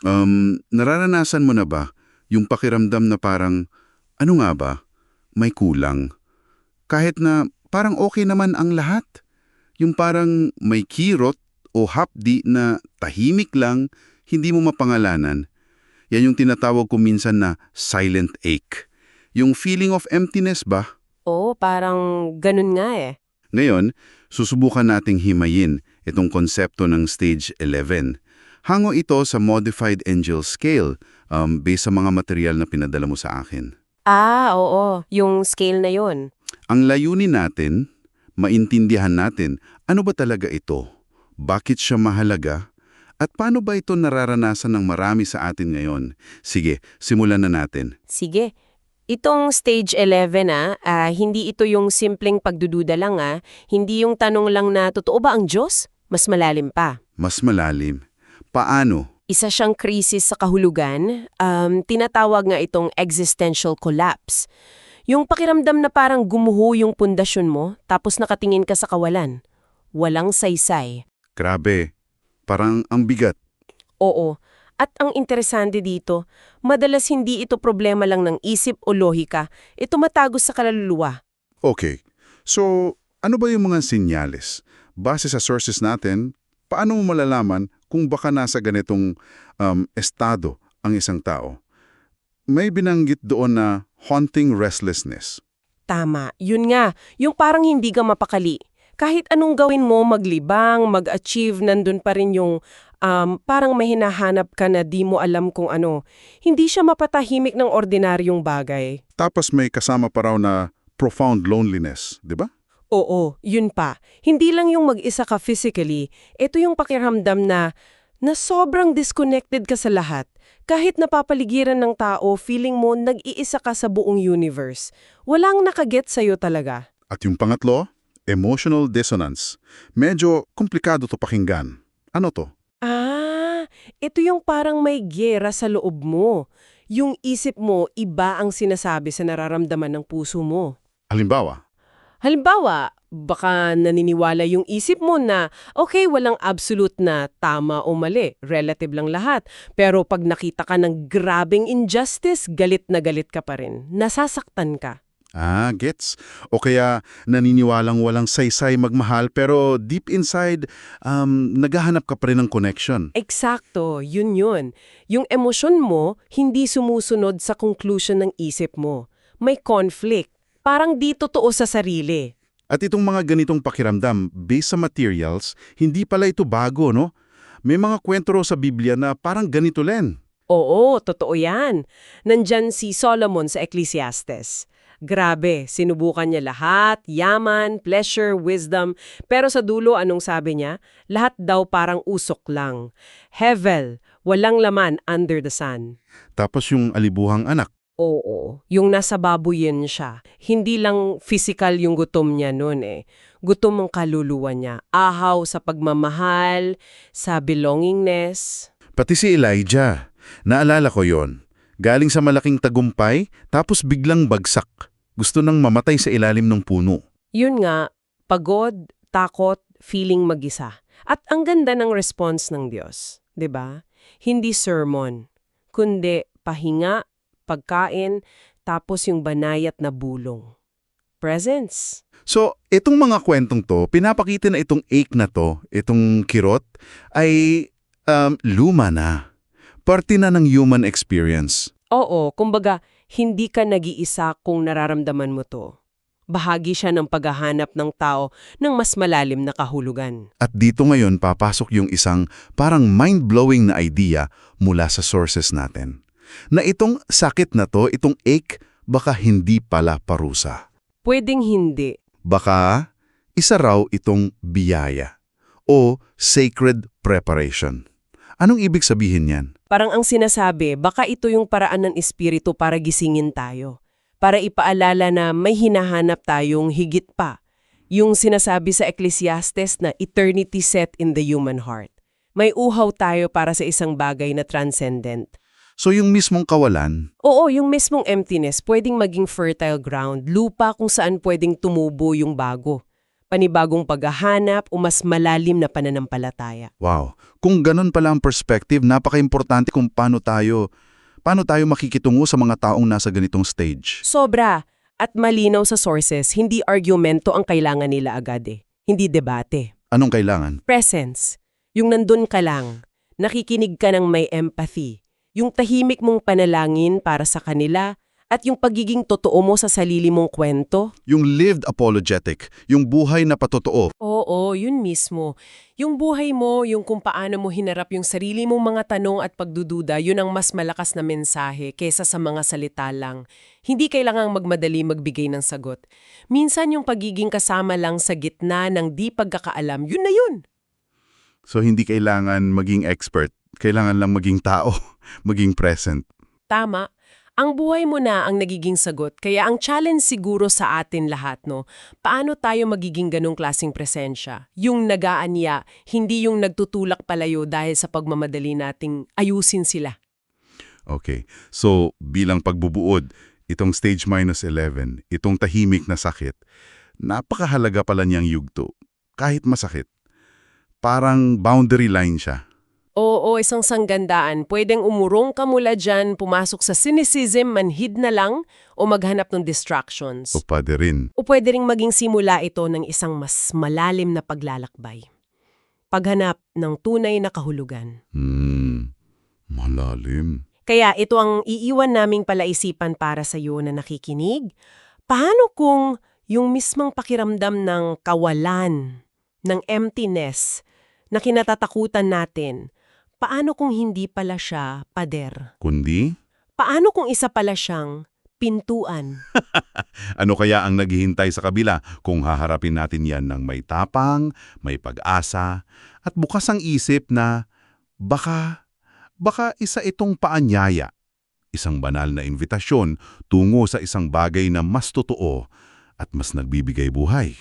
Um, nararanasan mo na ba yung pakiramdam na parang, ano nga ba, may kulang? Kahit na parang okay naman ang lahat. Yung parang may kirot o hapdi na tahimik lang, hindi mo mapangalanan. Yan yung tinatawag ko minsan na silent ache. Yung feeling of emptiness ba? Oo, parang ganun nga eh. Ngayon, susubukan nating himayin itong konsepto ng stage 11. Hango ito sa Modified Angel Scale um, based sa mga material na pinadala mo sa akin. Ah, oo. Yung scale na yun. Ang layunin natin, maintindihan natin ano ba talaga ito, bakit siya mahalaga, at paano ba ito nararanasan ng marami sa atin ngayon. Sige, simulan na natin. Sige. Itong stage 11 ah, ah, hindi ito yung simpleng pagdududa lang ah. Hindi yung tanong lang na totoo ba ang Diyos? Mas malalim pa. Mas malalim. Paano? Isa siyang krisis sa kahulugan. Um, tinatawag nga itong existential collapse. Yung pakiramdam na parang gumuho yung pundasyon mo tapos nakatingin ka sa kawalan. Walang saysay. Grabe. Parang ang bigat. Oo. At ang interesante dito, madalas hindi ito problema lang ng isip o lohika. Ito matagos sa kaluluwa. Okay. So, ano ba yung mga sinyales? Base sa sources natin, paano mo malalaman kung baka nasa ganitong um, estado ang isang tao? May binanggit doon na haunting restlessness. Tama. Yun nga. Yung parang hindi ka mapakali. Kahit anong gawin mo, maglibang, mag-achieve, nandun pa rin yung um, parang may hinahanap ka na di mo alam kung ano. Hindi siya mapatahimik ng ordinaryong bagay. Tapos may kasama pa raw na profound loneliness, di ba? Oo, yun pa. Hindi lang yung mag-isa ka physically, ito yung pakiramdam na na sobrang disconnected ka sa lahat. Kahit napapaligiran ng tao, feeling mo nag-iisa ka sa buong universe. Walang nakaget sa'yo talaga. At yung pangatlo, emotional dissonance. Medyo komplikado to pakinggan. Ano to? Ah, ito yung parang may gyera sa loob mo. Yung isip mo, iba ang sinasabi sa nararamdaman ng puso mo. Halimbawa, Halimbawa, baka naniniwala yung isip mo na, okay, walang absolute na tama o mali, relative lang lahat. Pero pag nakita ka ng grabing injustice, galit na galit ka pa rin. Nasasaktan ka. Ah, gets. O kaya naniniwalang walang saysay magmahal pero deep inside, um, naghahanap ka pa rin ng connection. Eksakto, yun yun. Yung emosyon mo, hindi sumusunod sa conclusion ng isip mo. May conflict. Parang di totoo sa sarili. At itong mga ganitong pakiramdam based sa materials, hindi pala ito bago, no? May mga kwento sa Biblia na parang ganito len. Oo, totoo yan. Nandyan si Solomon sa Ecclesiastes. Grabe, sinubukan niya lahat, yaman, pleasure, wisdom, pero sa dulo anong sabi niya? Lahat daw parang usok lang. Hevel, walang laman under the sun. Tapos yung alibuhang anak. Oo, yung nasa baboyin siya. Hindi lang physical yung gutom niya noon eh. Gutom ang kaluluwa niya. Ahaw sa pagmamahal, sa belongingness. Pati si Elijah. Naalala ko yon. Galing sa malaking tagumpay, tapos biglang bagsak. Gusto nang mamatay sa ilalim ng puno. Yun nga, pagod, takot, feeling mag-isa. At ang ganda ng response ng Diyos, 'di ba? Hindi sermon, kundi pahinga, pagkain, tapos yung banayat na bulong. Presence. So, itong mga kwentong to, pinapakita na itong ache na to, itong kirot, ay um, luma na. Parte na ng human experience. Oo, kumbaga, hindi ka nag-iisa kung nararamdaman mo to. Bahagi siya ng paghahanap ng tao ng mas malalim na kahulugan. At dito ngayon papasok yung isang parang mind-blowing na idea mula sa sources natin. Na itong sakit na to, itong ache, baka hindi pala parusa. Pwedeng hindi. Baka isa raw itong biyaya o sacred preparation. Anong ibig sabihin yan? Parang ang sinasabi, baka ito yung paraan ng espiritu para gisingin tayo. Para ipaalala na may hinahanap tayong higit pa. Yung sinasabi sa Ecclesiastes na eternity set in the human heart. May uhaw tayo para sa isang bagay na transcendent. So yung mismong kawalan, Oo, yung mismong emptiness pwedeng maging fertile ground, lupa kung saan pwedeng tumubo yung bago. panibagong paghahanap o mas malalim na pananampalataya. Wow. Kung ganun pala ang perspective, napaka-importante kung paano tayo, paano tayo makikitungo sa mga taong nasa ganitong stage. Sobra. At malinaw sa sources, hindi argumento ang kailangan nila agad eh. Hindi debate. Anong kailangan? Presence. Yung nandun ka lang. Nakikinig ka ng may empathy. Yung tahimik mong panalangin para sa kanila at yung pagiging totoo mo sa sarili mong kwento. Yung lived apologetic, yung buhay na patotoo. Oo, yun mismo. Yung buhay mo, yung kung paano mo hinarap yung sarili mong mga tanong at pagdududa, yun ang mas malakas na mensahe kesa sa mga salita lang. Hindi kailangang magmadali magbigay ng sagot. Minsan yung pagiging kasama lang sa gitna ng di pagkakaalam, yun na yun. So hindi kailangan maging expert, kailangan lang maging tao, maging present. Tama. Ang buhay mo na ang nagiging sagot, kaya ang challenge siguro sa atin lahat, no? Paano tayo magiging ganong klasing presensya? Yung nagaanya, hindi yung nagtutulak palayo dahil sa pagmamadali nating ayusin sila. Okay. So, bilang pagbubuod, itong stage minus 11, itong tahimik na sakit, napakahalaga pala niyang yugto. Kahit masakit. Parang boundary line siya. Oo, isang sanggandaan. Pwedeng umurong ka mula dyan, pumasok sa cynicism, manhid na lang, o maghanap ng distractions. O pwede rin. O pwede ring maging simula ito ng isang mas malalim na paglalakbay. Paghanap ng tunay na kahulugan. Hmm, malalim. Kaya ito ang iiwan naming palaisipan para sa iyo na nakikinig. Paano kung yung mismong pakiramdam ng kawalan, ng emptiness, na kinatatakutan natin, paano kung hindi pala siya pader? Kundi, Paano kung isa pala siyang pintuan? ano kaya ang naghihintay sa kabila kung haharapin natin yan ng may tapang, may pag-asa, at bukas ang isip na baka, baka isa itong paanyaya. Isang banal na invitasyon tungo sa isang bagay na mas totoo at mas nagbibigay buhay.